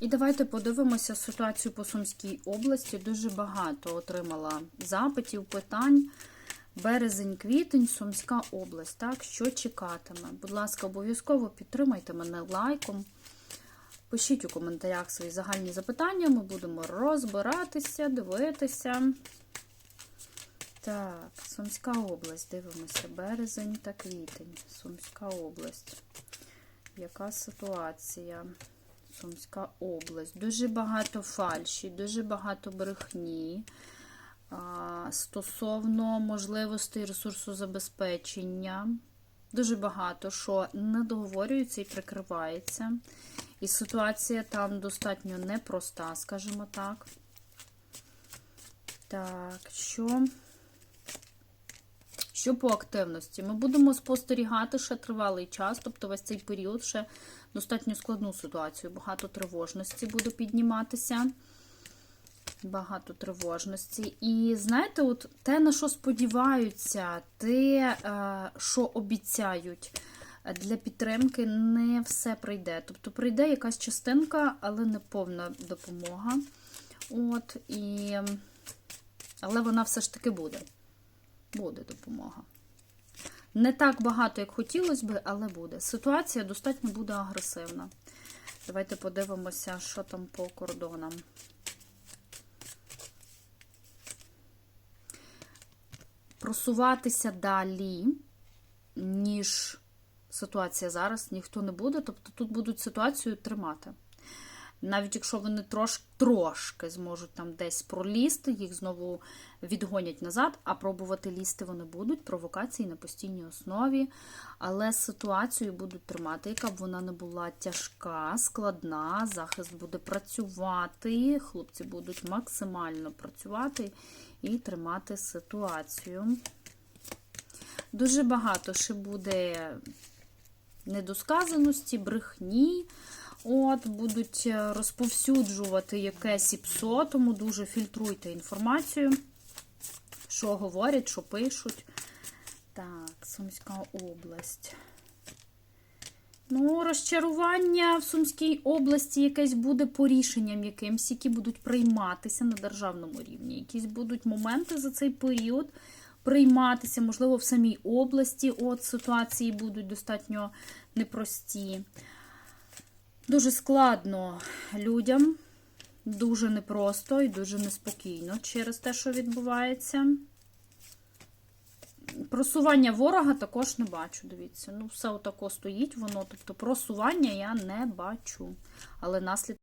І давайте подивимося ситуацію по Сумській області. Дуже багато отримала запитів, питань. Березень, квітень, Сумська область. Так, що чекатиме? Будь ласка, обов'язково підтримайте мене лайком. Пишіть у коментарях свої загальні запитання. Ми будемо розбиратися, дивитися. Так, Сумська область. Дивимося. Березень та квітень. Сумська область. Яка ситуація? Сумська область. Дуже багато фальші, дуже багато брехні. Стосовно можливостей ресурсозабезпечення. Дуже багато що не договорюється і прикривається. І ситуація там достатньо непроста, скажімо так. Так, що? Що по активності? Ми будемо спостерігати ще тривалий час, тобто весь цей період ще достатньо складну ситуацію. Багато тривожності буде підніматися. Багато тривожності. І знаєте, от те, на що сподіваються, те, е, що обіцяють для підтримки, не все прийде. Тобто прийде якась частинка, але не повна допомога. От, і... Але вона все ж таки буде. Буде допомога. Не так багато, як хотілося би, але буде. Ситуація достатньо буде агресивна. Давайте подивимося, що там по кордонам. Просуватися далі, ніж ситуація зараз, ніхто не буде. Тобто тут будуть ситуацію тримати. Навіть якщо вони трош, трошки зможуть там десь пролізти, їх знову відгонять назад, а пробувати лізти вони будуть, провокації на постійній основі. Але ситуацію будуть тримати, яка б вона не була тяжка, складна, захист буде працювати, хлопці будуть максимально працювати і тримати ситуацію. Дуже багато ще буде недосказаності, брехні. От, будуть розповсюджувати якесь ІПСО, тому дуже фільтруйте інформацію, що говорять, що пишуть. Так, Сумська область. Ну, розчарування в Сумській області якесь буде по рішенням якимсь, які будуть прийматися на державному рівні. Якісь будуть моменти за цей період прийматися, можливо, в самій області. От ситуації будуть достатньо непрості. Дуже складно людям, дуже непросто і дуже неспокійно через те, що відбувається. Просування ворога також не бачу, дивіться. Ну, все отако стоїть воно. Тобто просування я не бачу. Але наслідки.